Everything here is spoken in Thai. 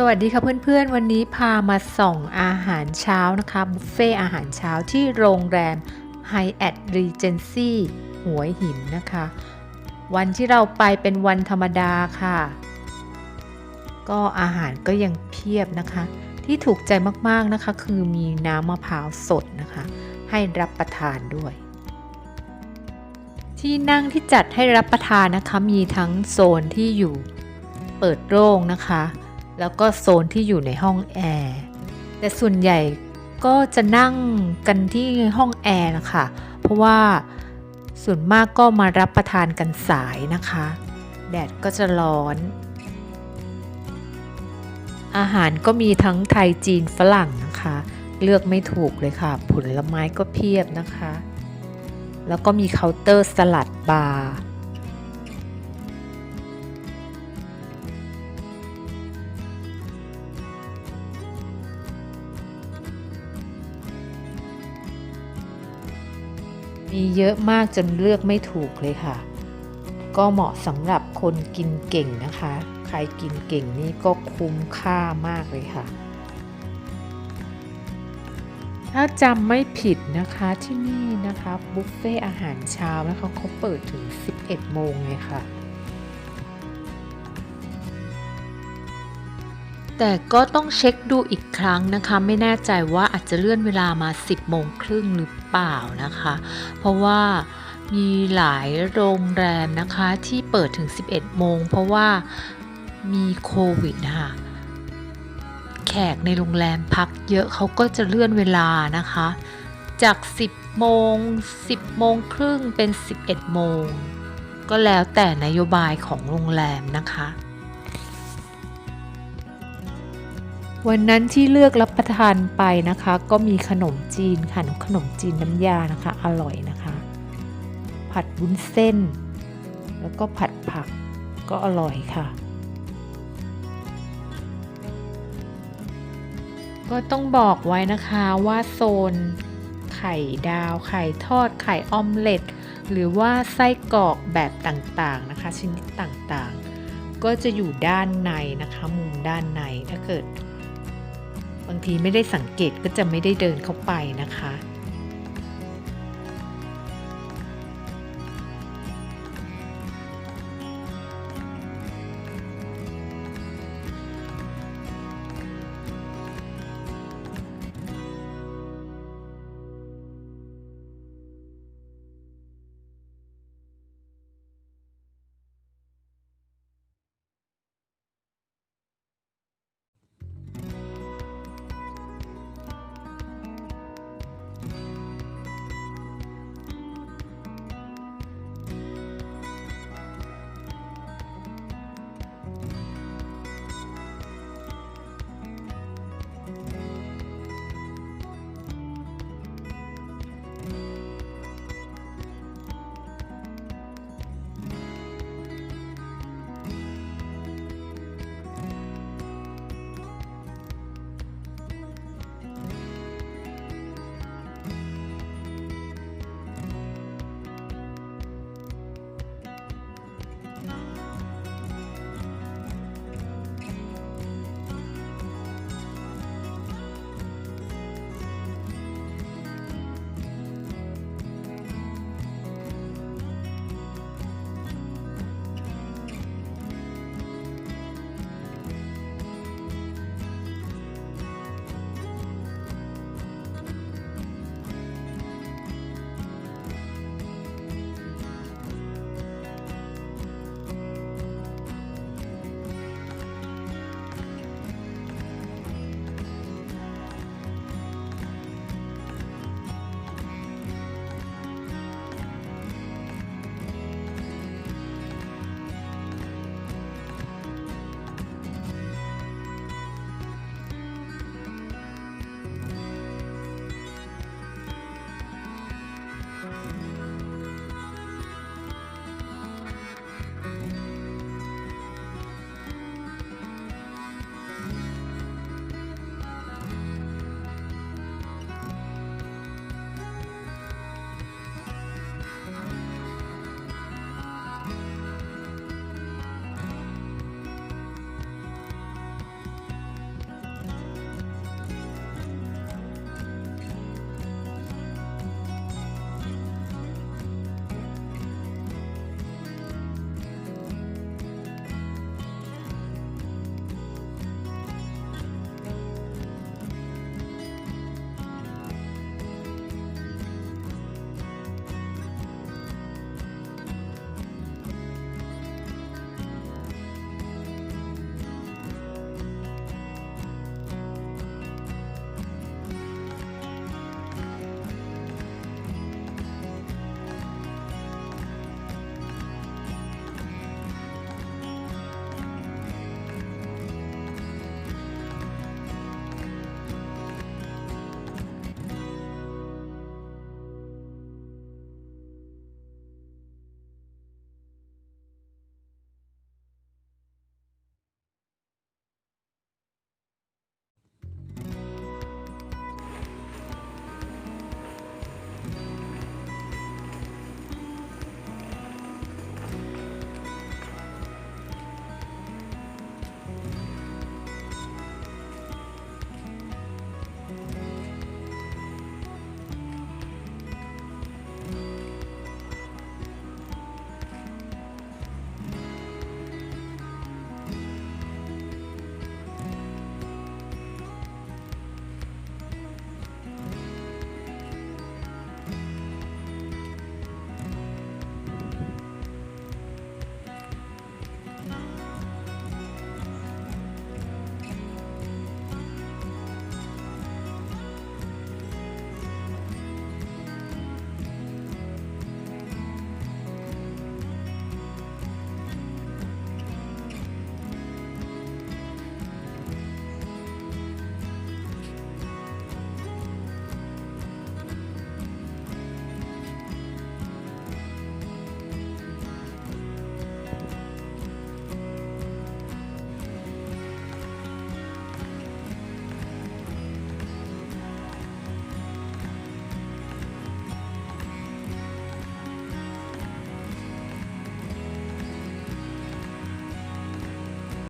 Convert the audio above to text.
สวัสดีค่ะเพื่อนๆ วันนี้พามาส่องอาหารเช้านะคะบุฟเฟ่อาหารเช้าที่โรงแรม Hyatt Regency หัวหินนะคะ วันที่เราไปเป็นวันธรรมดาค่ะ ก็อาหารก็ยังเพียบนะคะ ที่ถูกใจมากๆนะคะ คือมีน้ำมะพร้าวสดนะคะ ให้รับประทานด้วย ที่นั่งที่จัดให้รับประทานนะคะ มีทั้งโซนที่อยู่เปิดโล่งนะคะ แล้วก็โซนที่อยู่ในห้องแอร์แต่ส่วนใหญ่ก็จะนั่งกันที่ห้องแอร์นะคะ เพราะว่าส่วนมากก็มารับประทานกันสายนะคะ แดดก็จะร้อน อาหารก็มีทั้งไทยจีนฝรั่งนะคะ เลือกไม่ถูกเลยค่ะ ผลไม้ก็เพียบนะคะ แล้วก็มีเคาน์เตอร์สลัดบาร์ มีเยอะมากจนเลือกไม่ถูกเลยค่ะ ก็เหมาะสำหรับคนกินเก่งนะคะ ใครกินเก่งนี่ก็คุ้มค่ามากเลยค่ะ ถ้าจำไม่ผิดนะคะที่นี่นะคะบุฟเฟ่อาหารเช้านะคะเขาเปิดถึง 11 โมงเลยค่ะ แต่ก็ต้องเช็คดูอีกครั้งนะคะ ไม่แน่ใจว่าอาจจะเลื่อนเวลามา 10โมงครึ่งหรือเปล่านะคะ เพราะว่ามีหลายโรงแรมนะคะที่เปิดถึง 11 โมง เพราะว่ามีโควิดนะคะแขกในโรงแรมพักเยอะเขาก็จะเลื่อนเวลานะคะ จาก 10 โมง 10 โมงครึ่งเป็น 11 โมง ก็แล้วแต่นโยบายของโรงแรมนะคะ วันนั้นที่เลือกรับประทานไปนะคะ ก็มีขนมจีนค่ะขนมจีนน้ำยานะคะ อร่อยนะคะ ผัดวุ้นเส้น แล้วก็ผัดผักก็อร่อยค่ะ ก็ต้องบอกไว้นะคะว่าโซนไข่ดาว ไข่ทอด ไข่ออมเล็ต หรือว่าไส้กรอกแบบต่างๆนะคะ ชนิดต่างๆ ก็จะอยู่ด้านในนะคะ มุมด้านในถ้าเกิด บางทีไม่ได้สังเกตก็จะไม่ได้เดินเข้าไปนะคะ